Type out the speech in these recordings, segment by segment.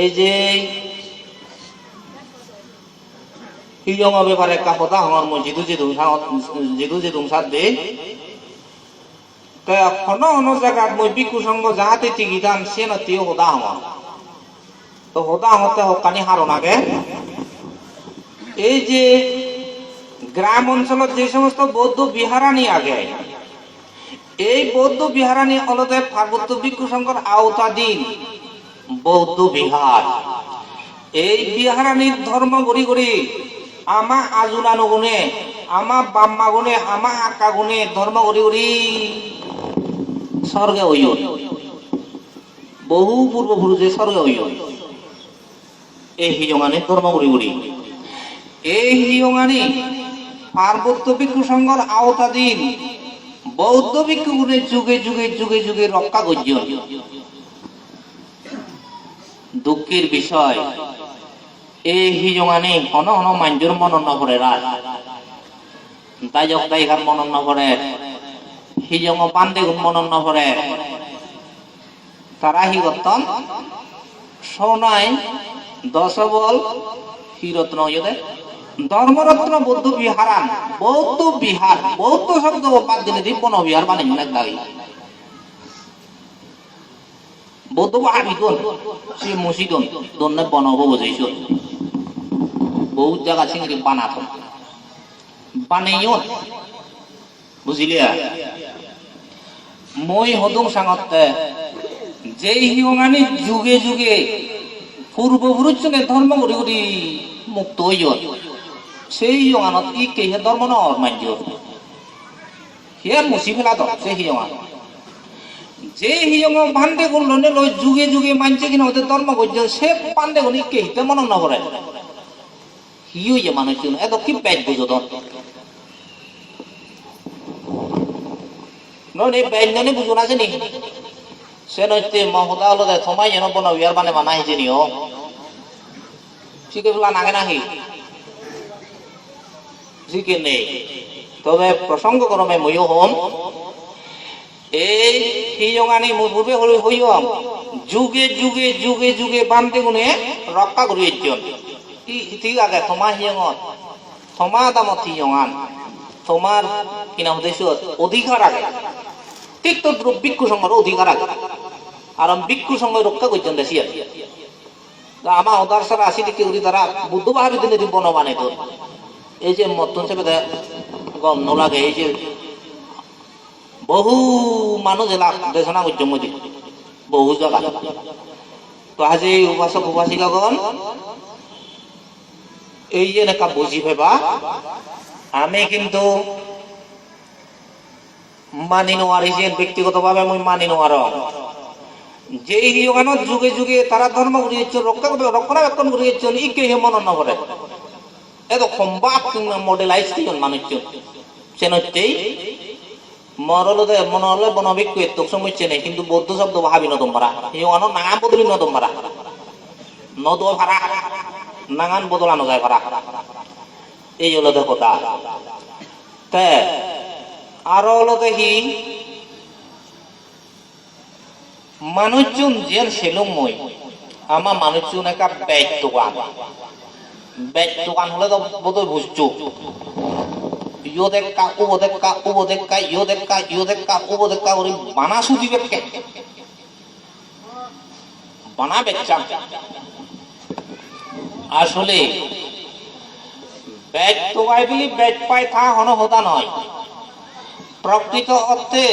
এই যে হিজঙৰ ব্যাপারে একটা কথা আমার যিদু যে দুমসা যিদু যে দে। হন হন জায়গাত মই বিকু সঙ্গ যাহাতে টিকিদান সে না তিও হোদা আমার তো হোদা হতে হকানি হারো নাগে। এই যে গ্রাম অঞ্চলত যে সমস্ত বৌদ্ধ বিহারানি আগে, এই বৌদ্ধ বিহারানি অলতে পার্বত্য ভিক্ষু সংঘর আওতাধীন বৌদ্ধ বিহার। এই বিহারানির ধর্ম গড়ি গড়ি আমা আজুনানো গুণে আমা বাম্মা গুণে, আমা আকা গুণে ধর্ম গড়ি গড়ি স্বর্গে হইল। বহু পূর্বপুরুষে স্বর্গে হইল। এই হিজঙানি ধর্ম গড়ি গড়ি। এই হিজঙানি পার্বত্য ভিক্ষু সংঘর আওতাধীন বৌদ্ধ ভিক্ষুগুণে যুগে যুগে যুগে যুগে রক্ষা করছেন দুঃখের বিষয়। এই হিজঙানি হন হন মাঞ্জুর মনন নভরে রাত তাই যক তাই ঘর মনন নভরে হিজঙ পান্দে গুণ মনন নভরে তারা হি গতন সোনাই দশ বল হিরত্ন ধর্মরত্ন বৌদ্ধ বিহারান। বৌদ্ধ বিহার। বৌদ্ধ শব্দ বাদ দিলে দিব্যন বিহার মানে দাবি বৌদ্ধ বাহাবি দোন সে মসিদন দোনে বনব বুঝাইছ বহুত জায়গা চিংড়ি বানাত বানাইও বুঝিলি মই হদং সাঙতে, যেই হিঙানি যুগে যুগে পূর্বপুরুষজনে ধর্ম করি করি মুক্ত হইয় সেই হিঙানত ই কেহে ধর্ম নর মাঞ্জ হে মুছি ফেলা তো সেই হিঙান যে হিয়ং ভান্ডে করল নে লই যুগে যুগে মানছে কিনা ওদের ধর্ম করছে সে পান্ডে গুনি কে হিতে মনে না করে। হিও যে মানুষ এত কি ব্যাগ বুঝো তো ননে ব্যাগ জানি বুঝো না জানি। সে নইতে মহদা হলো দে, সময় যেন বন বিয়ার মানে মানা হিছে নিও শিখে ফেলা নাগে নাহি শিখে নেই তবে প্রসঙ্গ ক্রমে ময়ো হম এই পূর্বে হল হইয়ম যুগে অধিকার আগে। ঠিক তো ভিক্ষু সংঘর অধিকার আগে। আর ভিক্ষু সংঘ রক্ষা করছেন দেশি আমার ওদার সারা আসি দিকে উড়ি তারা বুদ্ধ বাহাবি দিনে বন বানাই তো, এই যে মতন চেপে গম নলাগে এই যে বহু মানুষ এলা দেশনা করছে মধ্যে বহু জায়গা তো আজি উপাসক, উপাসিকাগণ, এই যে নেকা বুঝি ফেবা আমি কিন্তু মানি নোয়ারি যে ব্যক্তিগতভাবে মই মানি নোয়ার যেই হিয়গানত যুগে যুগে তারা ধর্ম করিয়েছে রক্ষা রক্ষণাবেক্ষণ করিয়েছে ইকে হে মনন করে এত সম্বাদ মডেলাইজ মানুষজন সে মরলদে মনলে বনবিক্কু এত্তক সমুচ্ছে নেই কিন্তু বৌদ্ধ শব্দ ভাবি নদম ভাড়া। হিওয়ানো নাঙান বদলি নদম ভাড়া। নদ ভাড়া, নাঙান বদলানো যায় ভাড়া। এই হলো তে, আরও হলো দেখি মানুষজন যেন সেলুম মই। আমার মানুষজন একটা ব্যাগ দোকান। ব্যাগ দোকান হলে তো বোধহয় বুঝছ। বানা সুদি বেকে বানা বেচা আসলে থা হন হতা নয়। প্রকৃত অর্থে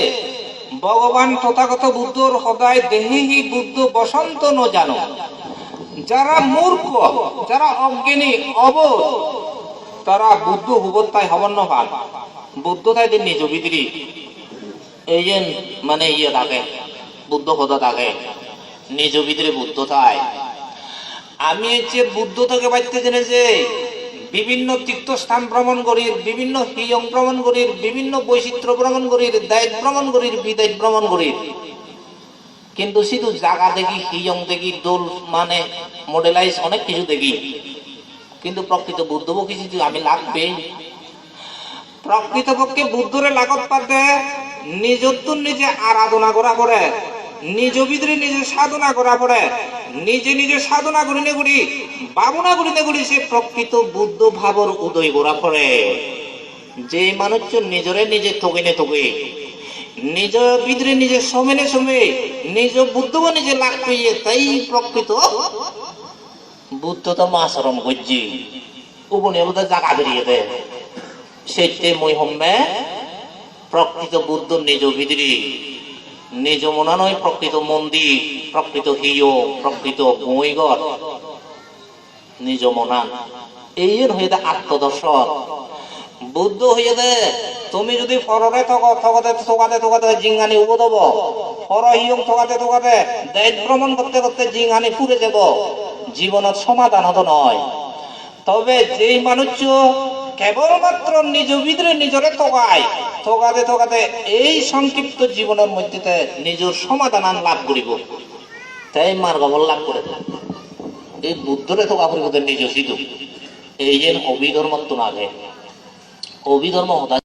ভগবান তথাগত বুদ্ধর সদায় দেহি বুদ্ধ বসন্ত ন জানো। যারা মূর্খ, যারা অজ্ঞানী, অবোধ তারা বুদ্ধ হুবত্তাই হবন বুদ্ধ তাই নিজ ভিতরি এই যে মানে ইয়ে থাকে, বুদ্ধ কথা থাকে নিজ বুদ্ধ তাই আমি যে বুদ্ধ থেকে জেনে যে বিভিন্ন তীর্থস্থান ভ্রমণ করি, বিভিন্ন হিয়ং ভ্রমণ করি, বিভিন্ন বৈচিত্র্য ভ্রমণ করি, দায়িত্ব ভ্রমণ করি, বিদায় ভ্রমণ করি। কিন্তু শুধু জায়গা দেখি, হিয়ং দেখি, দোল মানে মডেলাইজ অনেক কিছু দেখি। কিন্তু প্রকৃত বুদ্ধ কিছু আমি লাগবে, প্রকৃতপক্ষে বুদ্ধরে লাগত পাতে নিজত্ব নিজে আরাধনা করা করে নিজ ভিতরে নিজে সাধনা করা পড়ে, নিজে নিজে সাধনা করি নে করি ভাবনা করি নে করি সে প্রকৃত বুদ্ধ ভাবর উদয় করা পড়ে। যে মানুষ নিজরে নিজে তগিনে তগে নিজ ভিতরে নিজে সমেনে সমে, নিজ বুদ্ধ নিজে লাভ পেয়ে তাই প্রকৃত বুদ্ধ তো আচরণ করছি। উপনে বোধ জাগা বেরিয়ে দেয় সেইতে মই হম্মে প্রকৃত বুদ্ধ নিজ ভিতরে। নিজ মনা নয়, প্রকৃত মন্দির, প্রকৃত হিয় প্রকৃত বইগর নিজ মনা। এই হয়ে আত্মদর্শন। বুদ্ধ হয়ে দে, তুমি যদি ফররে থক থকাতে থকাতে থকাতে জিঙ্গানি উব দেব ফর হিয়ং থকাতে থকাতে দেশ ভ্রমণ করতে করতে জিঙ্গানি ফুরে যাব জীবনত সমাধান হতো নয়। তবে যেই মানুষ কেবলমাত্র নিজ ভিতরে নিজরে থকায়, থকাতে থকাতে এই সংক্ষিপ্ত জীবনের মধ্যে নিজের সমাধান লাভ করিব। তাই মার্গবল লাভ করে। এই বুদ্ধরে থকা ফুৰিব নিজ সিধু এই যেন অভিধর্মত্ব নাগে। অভিধর্ম সদা